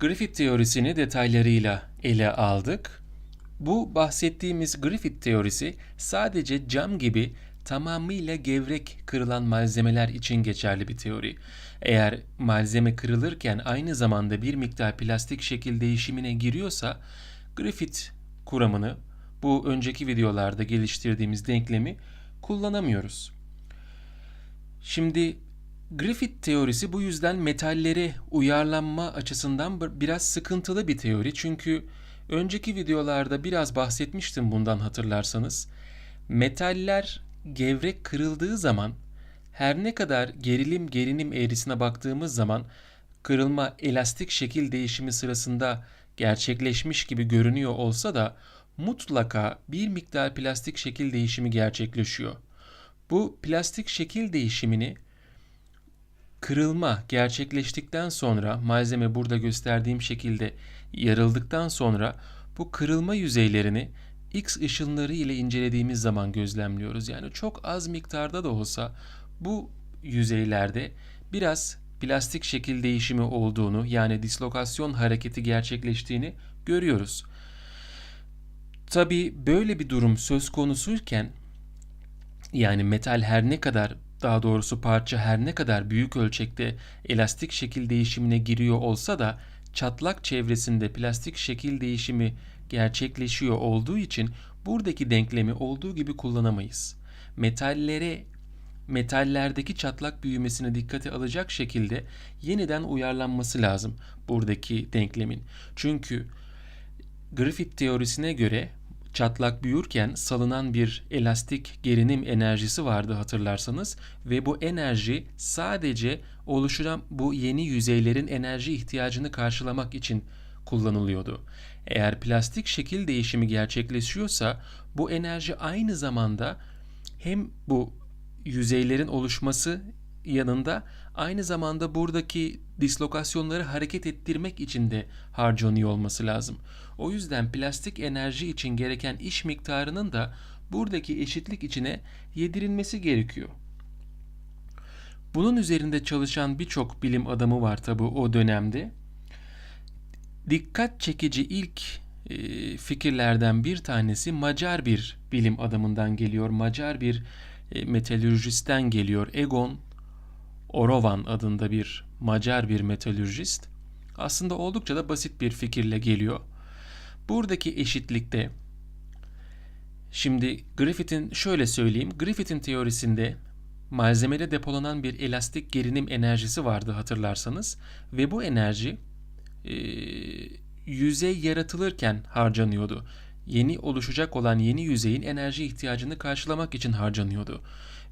Griffith teorisini detaylarıyla ele aldık. Bu bahsettiğimiz Griffith teorisi sadece cam gibi tamamıyla gevrek kırılan malzemeler için geçerli bir teori. Eğer malzeme kırılırken aynı zamanda bir miktar plastik şekil değişimine giriyorsa Griffith kuramını bu önceki videolarda geliştirdiğimiz denklemi kullanamıyoruz. Şimdi Griffith teorisi bu yüzden metallere uyarlanma açısından biraz sıkıntılı bir teori. Çünkü önceki videolarda biraz bahsetmiştim bundan hatırlarsanız. Metaller gevrek kırıldığı zaman her ne kadar gerilim gerinim eğrisine baktığımız zaman kırılma elastik şekil değişimi sırasında gerçekleşmiş gibi görünüyor olsa da mutlaka bir miktar plastik şekil değişimi gerçekleşiyor. Bu plastik şekil değişimini kırılma gerçekleştikten sonra malzeme burada gösterdiğim şekilde yarıldıktan sonra bu kırılma yüzeylerini X ışınları ile incelediğimiz zaman gözlemliyoruz. Yani çok az miktarda da olsa bu yüzeylerde biraz plastik şekil değişimi olduğunu yani dislokasyon hareketi gerçekleştiğini görüyoruz. Tabi böyle bir durum söz konusuyken yani metal her ne kadar daha doğrusu parça her ne kadar büyük ölçekte elastik şekil değişimine giriyor olsa da çatlak çevresinde plastik şekil değişimi gerçekleşiyor olduğu için buradaki denklemi olduğu gibi kullanamayız. Metallere metallerdeki çatlak büyümesine dikkate alacak şekilde yeniden uyarlanması lazım buradaki denklemin. Çünkü Griffith teorisine göre çatlak büyürken salınan bir elastik gerinim enerjisi vardı hatırlarsanız ve bu enerji sadece oluşan bu yeni yüzeylerin enerji ihtiyacını karşılamak için kullanılıyordu. Eğer plastik şekil değişimi gerçekleşiyorsa bu enerji aynı zamanda hem bu yüzeylerin oluşması yanında aynı zamanda buradaki dislokasyonları hareket ettirmek için de harcanıyor olması lazım. O yüzden plastik enerji için gereken iş miktarının da buradaki eşitlik içine yedirilmesi gerekiyor. Bunun üzerinde çalışan birçok bilim adamı var tabi o dönemde. Dikkat çekici ilk e, fikirlerden bir tanesi Macar bir bilim adamından geliyor. Macar bir e, metalürjistten geliyor. Egon Orovan adında bir Macar bir metalürjist. Aslında oldukça da basit bir fikirle geliyor. Buradaki eşitlikte şimdi Griffith'in şöyle söyleyeyim. Griffith'in teorisinde malzemede depolanan bir elastik gerilim enerjisi vardı hatırlarsanız ve bu enerji e, yüzey yaratılırken harcanıyordu. Yeni oluşacak olan yeni yüzeyin enerji ihtiyacını karşılamak için harcanıyordu.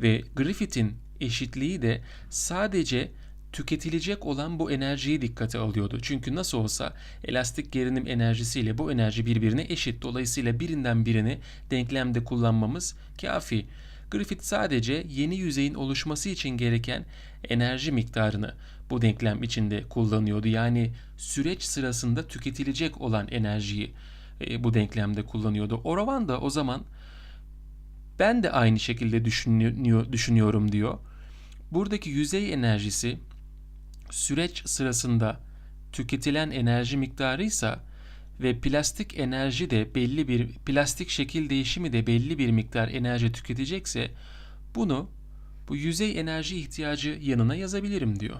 Ve Griffith'in eşitliği de sadece tüketilecek olan bu enerjiyi dikkate alıyordu. Çünkü nasıl olsa elastik gerilim enerjisiyle bu enerji birbirine eşit. Dolayısıyla birinden birini denklemde kullanmamız kafi. Griffith sadece yeni yüzeyin oluşması için gereken enerji miktarını bu denklem içinde kullanıyordu. Yani süreç sırasında tüketilecek olan enerjiyi e, bu denklemde kullanıyordu. Oravan da o zaman ben de aynı şekilde düşünüyor, düşünüyorum diyor. Buradaki yüzey enerjisi süreç sırasında tüketilen enerji miktarıysa ve plastik enerji de belli bir plastik şekil değişimi de belli bir miktar enerji tüketecekse bunu bu yüzey enerji ihtiyacı yanına yazabilirim diyor.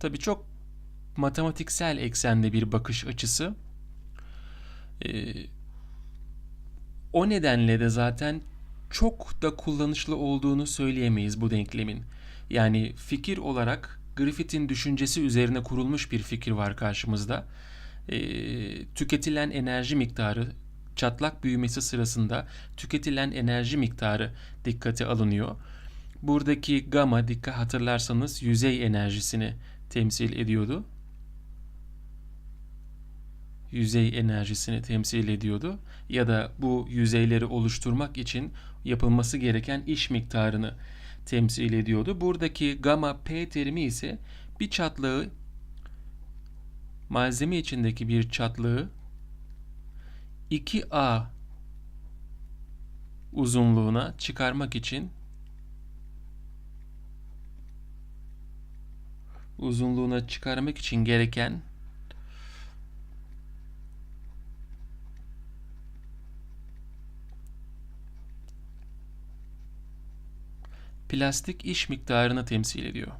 Tabi çok matematiksel eksende bir bakış açısı. Ee, o nedenle de zaten çok da kullanışlı olduğunu söyleyemeyiz bu denklemin. Yani fikir olarak Griffith'in düşüncesi üzerine kurulmuş bir fikir var karşımızda. E, tüketilen enerji miktarı çatlak büyümesi sırasında tüketilen enerji miktarı dikkate alınıyor. Buradaki gamma dikkat hatırlarsanız yüzey enerjisini temsil ediyordu. Yüzey enerjisini temsil ediyordu ya da bu yüzeyleri oluşturmak için yapılması gereken iş miktarını temsil ediyordu. Buradaki gamma P terimi ise bir çatlağı malzeme içindeki bir çatlağı 2A uzunluğuna çıkarmak için uzunluğuna çıkarmak için gereken plastik iş miktarını temsil ediyor.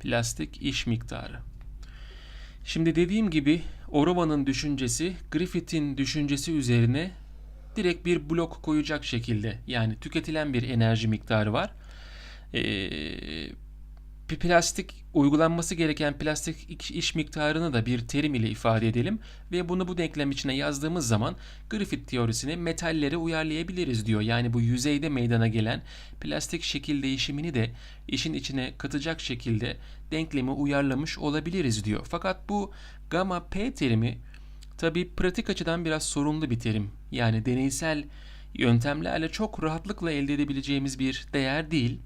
Plastik iş miktarı. Şimdi dediğim gibi Orova'nın düşüncesi Griffith'in düşüncesi üzerine direkt bir blok koyacak şekilde yani tüketilen bir enerji miktarı var. Ee, bir plastik uygulanması gereken plastik iş miktarını da bir terim ile ifade edelim ve bunu bu denklem içine yazdığımız zaman Griffith teorisini metallere uyarlayabiliriz diyor. Yani bu yüzeyde meydana gelen plastik şekil değişimini de işin içine katacak şekilde denklemi uyarlamış olabiliriz diyor. Fakat bu gamma p terimi tabi pratik açıdan biraz sorunlu bir terim. Yani deneysel yöntemlerle çok rahatlıkla elde edebileceğimiz bir değer değil.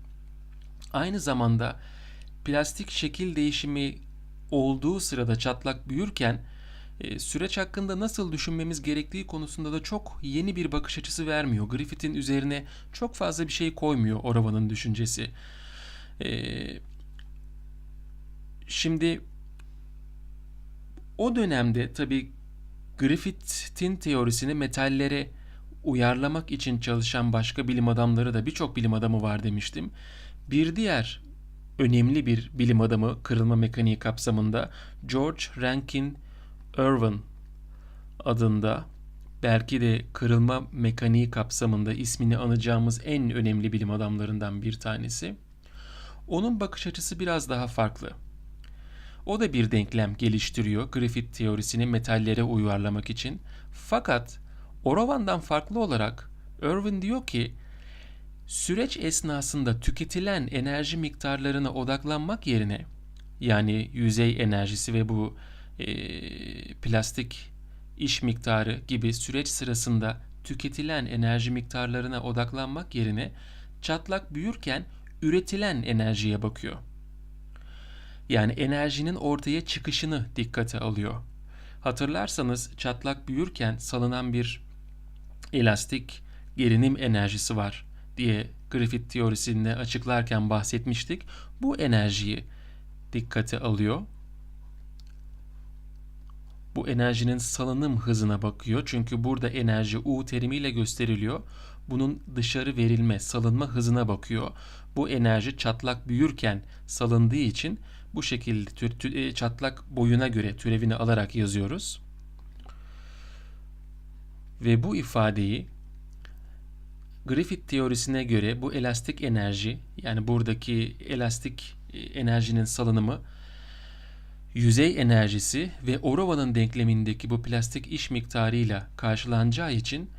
Aynı zamanda plastik şekil değişimi olduğu sırada çatlak büyürken e, süreç hakkında nasıl düşünmemiz gerektiği konusunda da çok yeni bir bakış açısı vermiyor. Griffith'in üzerine çok fazla bir şey koymuyor Orova'nın düşüncesi. E, şimdi o dönemde tabi Griffith'in teorisini metallere uyarlamak için çalışan başka bilim adamları da birçok bilim adamı var demiştim. Bir diğer önemli bir bilim adamı kırılma mekaniği kapsamında George Rankin Irwin adında belki de kırılma mekaniği kapsamında ismini anacağımız en önemli bilim adamlarından bir tanesi. Onun bakış açısı biraz daha farklı. O da bir denklem geliştiriyor Griffith teorisini metallere uyarlamak için. Fakat Orovan'dan farklı olarak Irwin diyor ki süreç esnasında tüketilen enerji miktarlarına odaklanmak yerine yani yüzey enerjisi ve bu e, plastik iş miktarı gibi süreç sırasında tüketilen enerji miktarlarına odaklanmak yerine çatlak büyürken üretilen enerjiye bakıyor. Yani enerjinin ortaya çıkışını dikkate alıyor. Hatırlarsanız çatlak büyürken salınan bir elastik gerinim enerjisi var diye Griffith teorisinde açıklarken bahsetmiştik. Bu enerjiyi dikkate alıyor. Bu enerjinin salınım hızına bakıyor. Çünkü burada enerji U terimiyle gösteriliyor. Bunun dışarı verilme, salınma hızına bakıyor. Bu enerji çatlak büyürken salındığı için bu şekilde e, çatlak boyuna göre türevini alarak yazıyoruz. Ve bu ifadeyi Griffith teorisine göre bu elastik enerji yani buradaki elastik e, enerjinin salınımı yüzey enerjisi ve Orova'nın denklemindeki bu plastik iş miktarıyla karşılanacağı için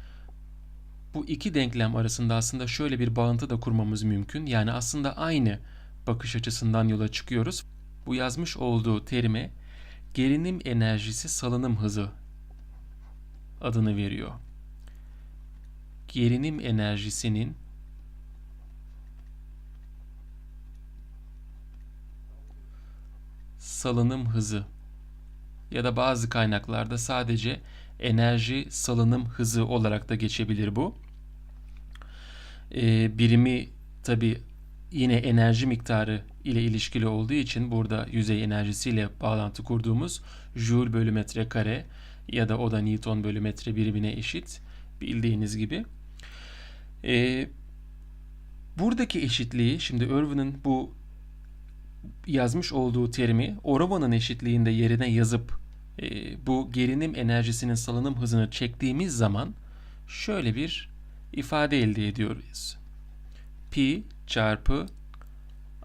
bu iki denklem arasında aslında şöyle bir bağıntı da kurmamız mümkün. Yani aslında aynı bakış açısından yola çıkıyoruz. Bu yazmış olduğu terime gerinim enerjisi salınım hızı adını veriyor gerinim enerjisinin salınım hızı ya da bazı kaynaklarda sadece enerji salınım hızı olarak da geçebilir bu. Ee, birimi tabi yine enerji miktarı ile ilişkili olduğu için burada yüzey enerjisiyle bağlantı kurduğumuz Joule bölü metre kare ya da o da Newton bölü metre birimine eşit bildiğiniz gibi. E, buradaki eşitliği şimdi Irwin'in bu yazmış olduğu terimi Orova'nın eşitliğinde yerine yazıp e, bu gerinim enerjisinin salınım hızını çektiğimiz zaman şöyle bir ifade elde ediyoruz. Pi çarpı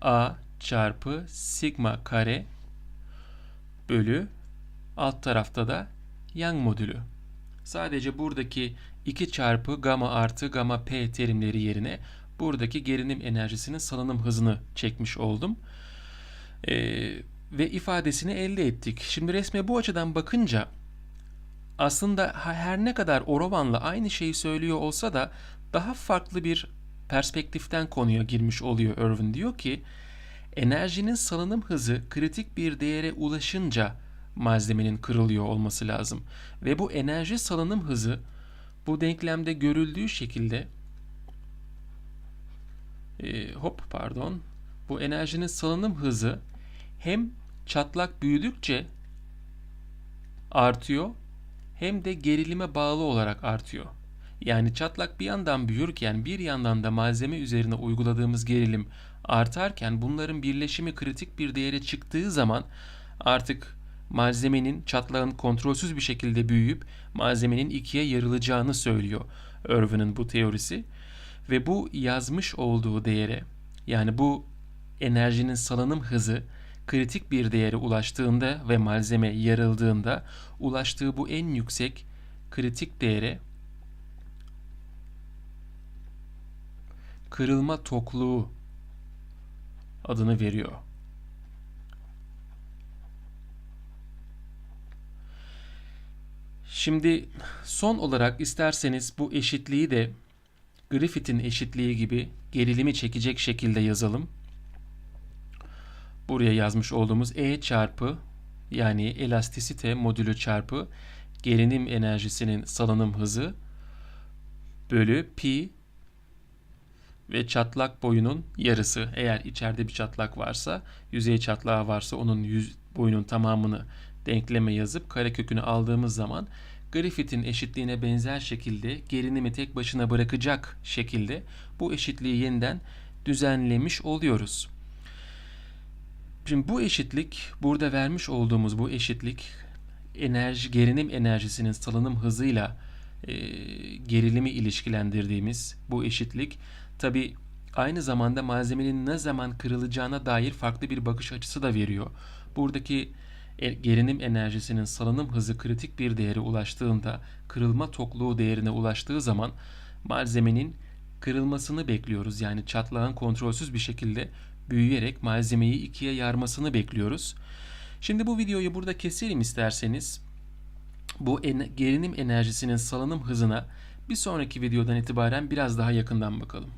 A çarpı sigma kare bölü alt tarafta da Young modülü. Sadece buradaki 2 çarpı gamma artı gamma p terimleri yerine buradaki gerilim enerjisinin salınım hızını çekmiş oldum. Ee, ve ifadesini elde ettik. Şimdi resme bu açıdan bakınca aslında her ne kadar Orovan'la aynı şeyi söylüyor olsa da daha farklı bir perspektiften konuya girmiş oluyor Irwin. Diyor ki enerjinin salınım hızı kritik bir değere ulaşınca malzemenin kırılıyor olması lazım. Ve bu enerji salınım hızı bu denklemde görüldüğü şekilde e, hop pardon bu enerjinin salınım hızı hem çatlak büyüdükçe artıyor hem de gerilime bağlı olarak artıyor. Yani çatlak bir yandan büyürken bir yandan da malzeme üzerine uyguladığımız gerilim artarken bunların birleşimi kritik bir değere çıktığı zaman artık malzemenin çatlağın kontrolsüz bir şekilde büyüyüp malzemenin ikiye yarılacağını söylüyor Irwin'in bu teorisi ve bu yazmış olduğu değere yani bu enerjinin salınım hızı kritik bir değere ulaştığında ve malzeme yarıldığında ulaştığı bu en yüksek kritik değere kırılma tokluğu adını veriyor. Şimdi son olarak isterseniz bu eşitliği de Griffith'in eşitliği gibi gerilimi çekecek şekilde yazalım. Buraya yazmış olduğumuz E çarpı yani elastisite modülü çarpı gerilim enerjisinin salınım hızı bölü pi ve çatlak boyunun yarısı. Eğer içeride bir çatlak varsa, yüzey çatlağı varsa onun yüz, boyunun tamamını denkleme yazıp karekökünü aldığımız zaman Griffith'in eşitliğine benzer şekilde gerilimi tek başına bırakacak şekilde bu eşitliği yeniden düzenlemiş oluyoruz. Şimdi bu eşitlik, burada vermiş olduğumuz bu eşitlik enerji gerilim enerjisinin salınım hızıyla e, gerilimi ilişkilendirdiğimiz bu eşitlik tabi aynı zamanda malzemenin ne zaman kırılacağına dair farklı bir bakış açısı da veriyor. Buradaki e, gerilim enerjisinin salınım hızı kritik bir değere ulaştığında kırılma tokluğu değerine ulaştığı zaman malzemenin kırılmasını bekliyoruz. Yani çatlağın kontrolsüz bir şekilde büyüyerek malzemeyi ikiye yarmasını bekliyoruz. Şimdi bu videoyu burada keselim isterseniz. Bu en gerilim enerjisinin salınım hızına bir sonraki videodan itibaren biraz daha yakından bakalım.